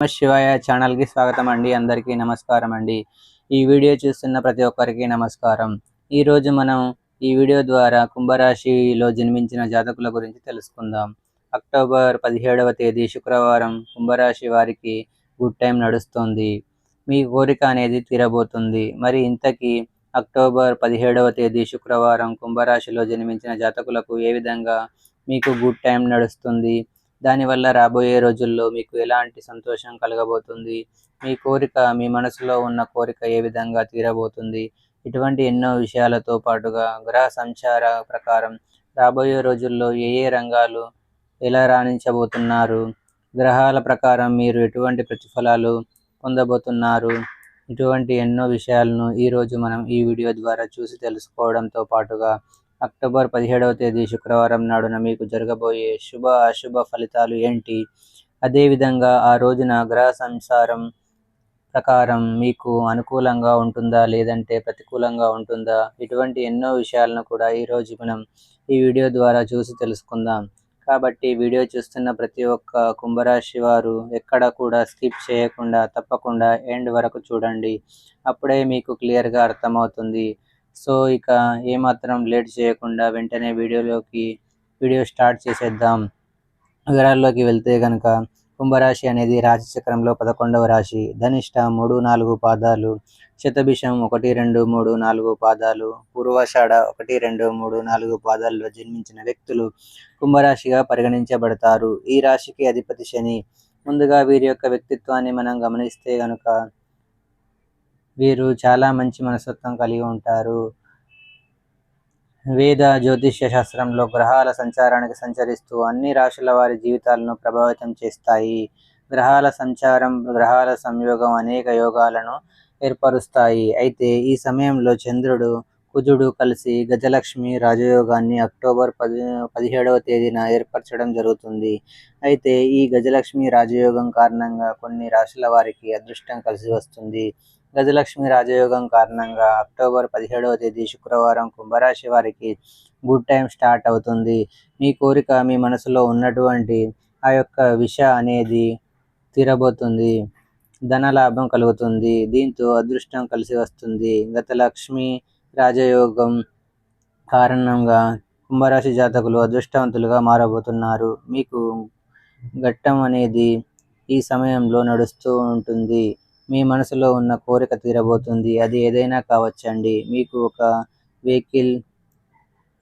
నమ శివాయ ఛానల్కి స్వాగతం అండి. అందరికీ నమస్కారం అండి. ఈ వీడియో చూస్తున్న ప్రతి ఒక్కరికి నమస్కారం. ఈ రోజు మనం ఈ వీడియో ద్వారా కుంభరాశిలో జన్మించిన జాతకుల గురించి తెలుసుకుందాం. అక్టోబర్ పదిహేడవ తేదీ శుక్రవారం కుంభరాశి వారికి గుడ్ టైం నడుస్తుంది. మీ కోరిక అనేది తీరబోతుంది. మరి ఇంతకీ అక్టోబర్ పదిహేడవ తేదీ శుక్రవారం కుంభరాశిలో జన్మించిన జాతకులకు ఏ విధంగా మీకు గుడ్ టైం నడుస్తుంది? దానివల్ల రాబోయే రోజుల్లో మీకు ఎలాంటి సంతోషం కలగబోతుంది? మీ కోరిక మీ మనసులో ఉన్న కోరిక ఏ విధంగా తీరబోతుంది? ఇటువంటి ఎన్నో విషయాలతో పాటుగా గ్రహ సంచార ప్రకారం రాబోయే రోజుల్లో ఏ ఏ రంగాలు ఎలా రాణించబోతున్నారు? గ్రహాల ప్రకారం మీరు ఎటువంటి ప్రతిఫలాలు పొందబోతున్నారు? ఇటువంటి ఎన్నో విషయాలను ఈరోజు మనం ఈ వీడియో ద్వారా చూసి తెలుసుకోవడంతో పాటుగా అక్టోబర్ పదిహేడవ తేదీ శుక్రవారం నాడున మీకు జరగబోయే శుభ అశుభ ఫలితాలు ఏంటి? అదేవిధంగా ఆ రోజున గ్రహ సంసారం ప్రకారం మీకు అనుకూలంగా ఉంటుందా? లేదంటే ప్రతికూలంగా ఉంటుందా? ఇటువంటి ఎన్నో విషయాలను కూడా ఈరోజు మనం ఈ వీడియో ద్వారా చూసి తెలుసుకుందాం. కాబట్టి వీడియో చూస్తున్న ప్రతి ఒక్క కుంభరాశి వారు ఎక్కడ కూడా స్కిప్ చేయకుండా తప్పకుండా ఎండ్ వరకు చూడండి. అప్పుడే మీకు క్లియర్గా అర్థమవుతుంది. సో ఇక ఏమాత్రం లేట్ చేయకుండా వెంటనే వీడియోలోకి వీడియో స్టార్ట్ చేసేద్దాం. వివరాల్లోకి వెళ్తే కనుక కుంభరాశి అనేది రాశి చక్రంలో పదకొండవ రాశి. ధనిష్ట మూడు నాలుగు పాదాలు. శతభిషం ఒకటి రెండు మూడు నాలుగు పాదాలు. పూర్వాషాఢ ఒకటి రెండు మూడు నాలుగు పాదాల్లో జన్మించిన వ్యక్తులు కుంభరాశిగా పరిగణించబడతారు. ఈ రాశికి అధిపతి శని. ముందుగా వీరి యొక్క వ్యక్తిత్వాన్ని మనం గమనిస్తే గనుక వీరు చాలా మంచి మనస్తత్వం కలిగి ఉంటారు. వేద జ్యోతిష్య శాస్త్రంలో గ్రహాల సంచారానికి సంచరిస్తూ అన్ని రాశుల వారి జీవితాలను ప్రభావితం చేస్తాయి. గ్రహాల సంచారం గ్రహాల సంయోగం అనేక యోగాలను ఏర్పరుస్తాయి. అయితే ఈ సమయంలో చంద్రుడు కుజుడు కలిసి గజలక్ష్మి రాజయోగాన్ని అక్టోబర్ పది పదిహేడవ తేదీన ఏర్పరచడం జరుగుతుంది. అయితే ఈ గజలక్ష్మి రాజయోగం కారణంగా కొన్ని రాశుల వారికి అదృష్టం కలిసి వస్తుంది. గజలక్ష్మి రాజయోగం కారణంగా అక్టోబర్ పదిహేడవ తేదీ శుక్రవారం కుంభరాశి వారికి గుడ్ టైం స్టార్ట్ అవుతుంది. మీ కోరిక మీ మనసులో ఉన్నటువంటి ఆ యొక్క విష అనేది తీరబోతుంది. ధనలాభం కలుగుతుంది. దీంతో అదృష్టం కలిసి వస్తుంది. గత లక్ష్మి రాజయోగం కారణంగా కుంభరాశి జాతకులు అదృష్టవంతులుగా మారబోతున్నారు. మీకు ఘట్టం అనేది ఈ సమయంలో నడుస్తూ ఉంటుంది. మీ మనసులో ఉన్న కోరిక తీరబోతుంది. అది ఏదైనా కావచ్చండి. మీకు ఒక వెహికల్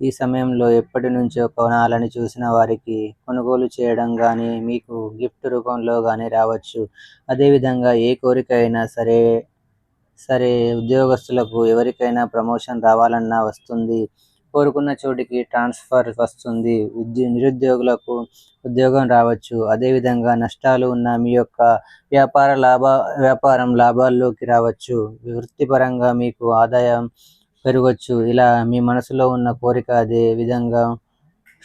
ఈ సమయంలో ఎప్పటి నుంచో కొనాలని చూసిన వారికి కొనుగోలు చేయడం కానీ మీకు గిఫ్ట్ రూపంలో కానీ రావచ్చు. అదేవిధంగా ఏ కోరిక అయినా సరే సరే ఉద్యోగస్తులకు ఎవరికైనా ప్రమోషన్ రావాలన్నా వస్తుంది. కోరుకున్న చోటికి ట్రాన్స్ఫర్ వస్తుంది. ఉద్యో నిరుద్యోగులకు ఉద్యోగం రావచ్చు. అదేవిధంగా నష్టాలు ఉన్న మీ యొక్క వ్యాపార లాభ వ్యాపారం లాభాల్లోకి రావచ్చు. వృత్తిపరంగా మీకు ఆదాయం పెరగవచ్చు ఇలా మీ మనసులో ఉన్న కోరిక అదే విధంగా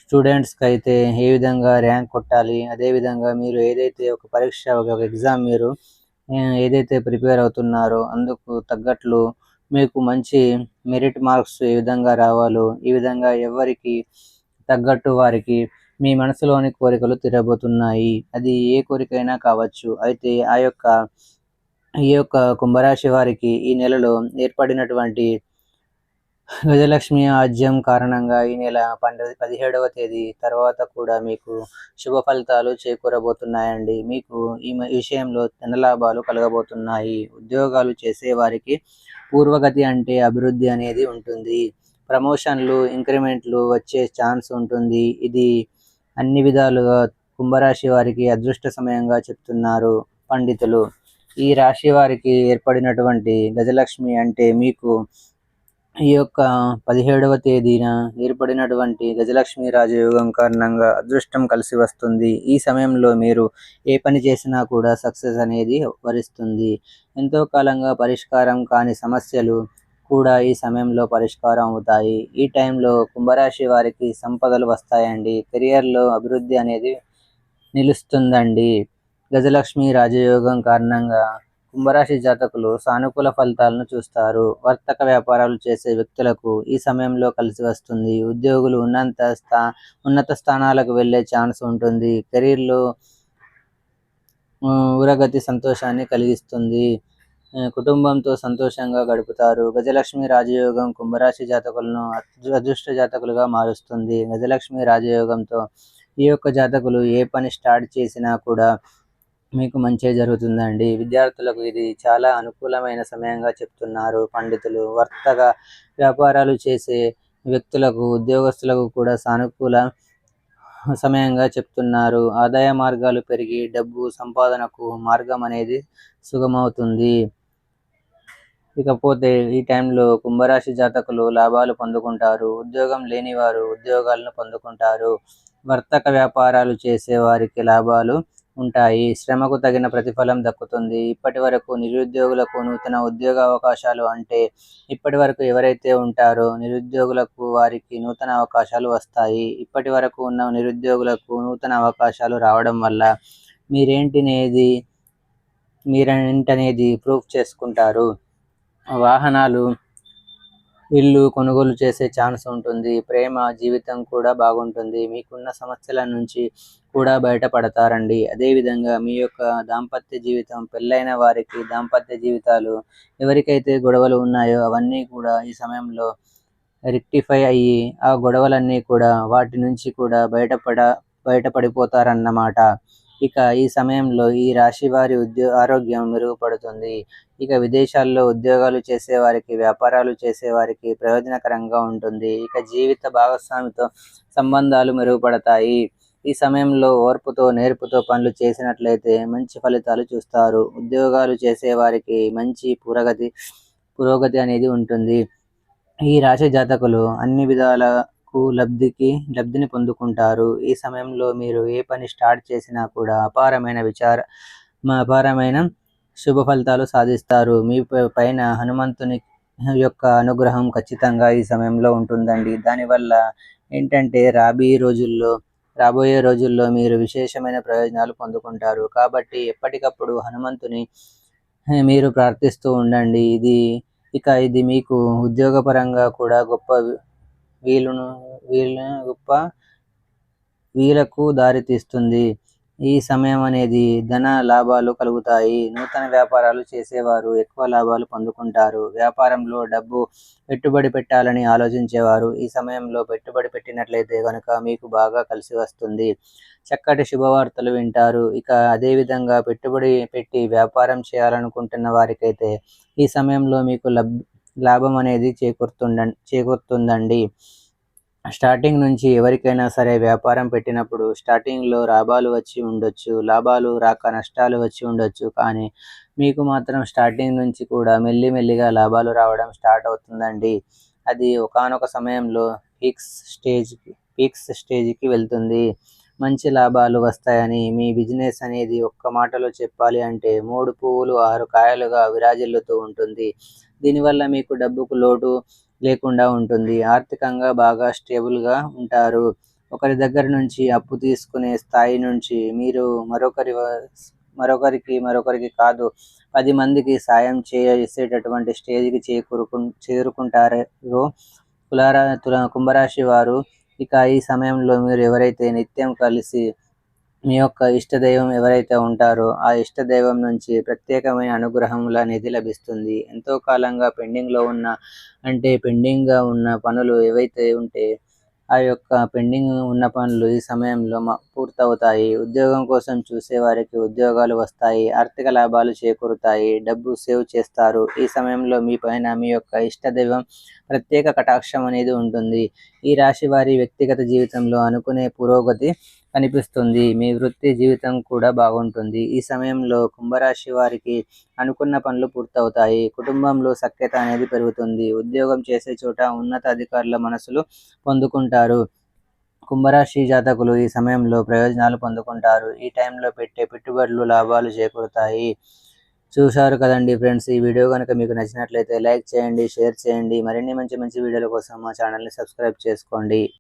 స్టూడెంట్స్కి అయితే ఏ విధంగా ర్యాంక్ కొట్టాలి? అదేవిధంగా మీరు ఏదైతే ఒక పరీక్ష ఒక ఎగ్జామ్ మీరు ఏదైతే ప్రిపేర్ అవుతున్నారో అందుకు తగ్గట్లు మీకు మంచి మెరిట్ మార్క్స్ ఏ విధంగా రావాలో ఈ విధంగా ఎవరికి తగ్గట్టు వారికి మీ మనసులోని కోరికలు తిరగబోతున్నాయి అది ఏ కోరికైనా కావచ్చు. అయితే ఆ యొక్క ఈ యొక్క కుంభరాశి వారికి ఈ నెలలో ఏర్పడినటువంటి గజలక్ష్మి ఆజ్యం కారణంగా ఈ నెల పండు పదిహేడవ తేదీ తర్వాత కూడా మీకు శుభ ఫలితాలు చేకూరబోతున్నాయండి. మీకు ఈ విషయంలో ధనలాభాలు కలగబోతున్నాయి. ఉద్యోగాలు చేసే వారికి పూర్వగతి అంటే అభివృద్ధి అనేది ఉంటుంది. ప్రమోషన్లు ఇంక్రిమెంట్లు వచ్చే ఛాన్స్ ఉంటుంది. ఇది అన్ని విధాలుగా కుంభరాశి వారికి అదృష్ట సమయంగా చెప్తున్నారు పండితులు. ఈ రాశి వారికి ఏర్పడినటువంటి గజలక్ష్మి అంటే మీకు ఈ యొక్క పదిహేడవ తేదీన ఏర్పడినటువంటి గజలక్ష్మి రాజయోగం కారణంగా అదృష్టం కలిసి వస్తుంది. ఈ సమయంలో మీరు ఏ పని చేసినా కూడా సక్సెస్ అనేది వరిస్తుంది. ఎంతో కాలంగా పరిష్కారం కాని సమస్యలు కూడా ఈ సమయంలో పరిష్కారం అవుతాయి. ఈ టైంలో కుంభరాశి వారికి సంపదలు వస్తాయండి. కెరియర్లో అభివృద్ధి అనేది నిలుస్తుందండి. గజలక్ష్మి రాజయోగం కారణంగా కుంభరాశి జాతకులు సానుకూల ఫలితాలను చూస్తారు. వర్తక వ్యాపారాలు చేసే వ్యక్తులకు ఈ సమయంలో కలిసి వస్తుంది. ఉద్యోగులు ఉన్నంత స్థా ఉన్నత స్థానాలకు వెళ్ళే ఛాన్స్ ఉంటుంది. కెరీర్లో ఊరగతి సంతోషాన్ని కలిగిస్తుంది. కుటుంబంతో సంతోషంగా గడుపుతారు. గజలక్ష్మి రాజయోగం కుంభరాశి జాతకులను అదృష్ట జాతకులుగా మారుస్తుంది. గజలక్ష్మి రాజయోగంతో ఈ యొక్క జాతకులు ఏ పని స్టార్ట్ చేసినా కూడా మీకు మంచి జరుగుతుందండి. విద్యార్థులకు ఇది చాలా అనుకూలమైన సమయంగా చెప్తున్నారు. పండితులు వర్తక వ్యాపారాలు చేసే వ్యక్తులకు ఉద్యోగస్తులకు కూడా సానుకూల సమయంగా చెప్తున్నారు. ఆదాయ మార్గాలు పెరిగి డబ్బు సంపాదనకు మార్గం అనేది సుగమవుతుంది. ఇకపోతే ఈ టైంలో కుంభరాశి జాతకులు లాభాలు పొందుకుంటారు. ఉద్యోగం లేని వారు ఉద్యోగాలను పొందుకుంటారు. వర్తక వ్యాపారాలు చేసే వారికి లాభాలు ఉంటాయి. శ్రమకు తగిన ప్రతిఫలం దక్కుతుంది. ఇప్పటి వరకు నిరుద్యోగులకు నూతన ఉద్యోగ అవకాశాలు అంటే ఇప్పటి వరకు ఎవరైతే ఉంటారో నిరుద్యోగులకు వారికి నూతన అవకాశాలు వస్తాయి. ఇప్పటి వరకు ఉన్న నిరుద్యోగులకు నూతన అవకాశాలు రావడం వల్ల మీరేంటినేది? మీరేంటనేది ప్రూఫ్ చేసుకుంటారు? వాహనాలు ఇల్లు కొనుగోలు చేసే ఛాన్స్ ఉంటుంది ప్రేమ జీవితం కూడా బాగుంటుంది మీకున్న సమస్యల నుంచి కూడా బయటపడతారండి. అదేవిధంగా మీ యొక్క దాంపత్య జీవితం పెళ్ళైన వారికి దాంపత్య జీవితాలు ఎవరికైతే గొడవలు ఉన్నాయో అవన్నీ కూడా ఈ సమయంలో రెక్టిఫై అయ్యి ఆ గొడవలన్నీ కూడా వాటి నుంచి కూడా బయటపడ బయటపడిపోతారన్నమాట. ఇక ఈ సమయంలో ఈ రాశి వారి ఉద్యో ఆరోగ్యం మెరుగుపడుతుంది. ఇక విదేశాల్లో ఉద్యోగాలు చేసేవారికి వ్యాపారాలు చేసేవారికి ప్రయోజనకరంగా ఉంటుంది. ఇక జీవిత భాగస్వామితో సంబంధాలు మెరుగుపడతాయి. ఈ సమయంలో ఓర్పుతో నేర్పుతో పనులు చేసినట్లయితే మంచి ఫలితాలు చూస్తారు. ఉద్యోగాలు చేసేవారికి మంచి పురోగతి పురోగతి అనేది ఉంటుంది. ఈ రాశి జాతకులు అన్ని విధాల కు లబ్ధికి లబ్ధిని పొందుకుంటారు. ఈ సమయంలో మీరు ఏ పని స్టార్ట్ చేసినా కూడా అపారమైన విచార అపారమైన శుభ ఫలితాలు సాధిస్తారు. మీ పైన హనుమంతుని యొక్క అనుగ్రహం ఖచ్చితంగా ఈ సమయంలో ఉంటుందండి. దానివల్ల ఏంటంటే రాబోయే రోజుల్లో రాబోయే రోజుల్లో మీరు విశేషమైన ప్రయోజనాలు పొందుకుంటారు. కాబట్టి ఎప్పటికప్పుడు హనుమంతుని మీరు ప్రార్థిస్తూ ఉండండి. ఇది ఇక ఇది మీకు ఉద్యోగపరంగా కూడా గొప్ప వీలును వీళ్ళ గొప్ప వీలకు దారితీస్తుంది ఈ సమయం అనేది ధన లాభాలు కలుగుతాయి. నూతన వ్యాపారాలు చేసేవారు ఎక్కువ లాభాలు పొందుకుంటారు. వ్యాపారంలో డబ్బు పెట్టుబడి పెట్టాలని ఆలోచించేవారు. ఈ సమయంలో పెట్టుబడి పెట్టినట్లయితే కనుక మీకు బాగా కలిసి వస్తుంది. చక్కటి శుభవార్తలు వింటారు. ఇక అదేవిధంగా పెట్టుబడి పెట్టి వ్యాపారం చేయాలనుకుంటున్న వారికైతే ఈ సమయంలో మీకు లబ్ లాభం అనేది చేకూరుతుండ చేకూరుతుందండి. స్టార్టింగ్ నుంచి ఎవరికైనా సరే వ్యాపారం పెట్టినప్పుడు స్టార్టింగ్లో లాభాలు వచ్చి ఉండొచ్చు లాభాలు రాక నష్టాలు వచ్చి ఉండొచ్చు. కానీ మీకు మాత్రం స్టార్టింగ్ నుంచి కూడా మెల్లిమెల్లిగా లాభాలు రావడం స్టార్ట్ అవుతుందండి. అది ఒకనొక సమయంలో ఫిక్స్ స్టేజ్ ఫిక్స్ స్టేజ్కి వెళ్తుంది. మంచి లాభాలు వస్తాయని మీ బిజినెస్ అనేది ఒక్క మాటలో చెప్పాలి అంటే మూడు పువ్వులు ఆరు కాయలుగా విరాజిల్లుతూ ఉంటుంది. దీనివల్ల మీకు డబ్బుకు లోటు లేకుండా ఉంటుంది. ఆర్థికంగా బాగా స్టేబుల్గా ఉంటారు. ఒకరి దగ్గర నుంచి అప్పు తీసుకునే స్థాయి నుంచి మీరు మరొకరి మరొకరికి మరొకరికి కాదు పది మందికి సాయం చేసేటటువంటి స్టేజ్కి చేకూరుకు చేరుకుంటారో కులారా తుల కుంభరాశి వారు ఇక ఈ సమయంలో మీరు ఎవరైతే నిత్యం కలిసి మీ యొక్క ఇష్టదైవం ఎవరైతే ఉంటారో ఆ ఇష్టదైవం నుంచి ప్రత్యేకమైన అనుగ్రహముల నిధి లభిస్తుంది. ఎంతో కాలంగా పెండింగ్లో ఉన్న అంటే పెండింగ్గా ఉన్న పనులు ఏవైతే ఉంటే ఆ యొక్క పెండింగ్ ఉన్న పనులు ఈ సమయంలో పూర్తవుతాయి. ఉద్యోగం కోసం చూసే వారికి ఉద్యోగాలు వస్తాయి ఆర్థిక లాభాలు చేకూరుతాయి డబ్బు సేవ్ చేస్తారు. ఈ సమయంలో మీ పైన మీ యొక్క ఇష్టదైవం ప్రత్యేక కటాక్షం అనేది ఉంటుంది. ఈ రాశి వారి వ్యక్తిగత జీవితంలో అనుకునే పురోగతి కనిపిస్తుంది. మీ వృత్తి జీవితం కూడా బాగుంటుంది. ఈ సమయంలో కుంభరాశి వారికి అనుకున్న పనులు పూర్తవుతాయి. కుటుంబంలో సఖ్యత అనేది పెరుగుతుంది. ఉద్యోగం చేసే చోట ఉన్నత అధికారుల మనసులు పొందుకుంటారు. కుంభరాశి జాతకులు ఈ సమయంలో ప్రయోజనాలు పొందుకుంటారు. ఈ టైంలో పెట్టే పెట్టుబడులు లాభాలు చేకూరుతాయి. చూశారు కదండి ఫ్రెండ్స్ ఈ వీడియో కనుక మీకు నచ్చినట్లయితే లైక్ చేయండి షేర్ చేయండి. మరిన్ని మంచి మంచి వీడియోల కోసం మా ఛానల్ని సబ్స్క్రైబ్ చేసుకోండి.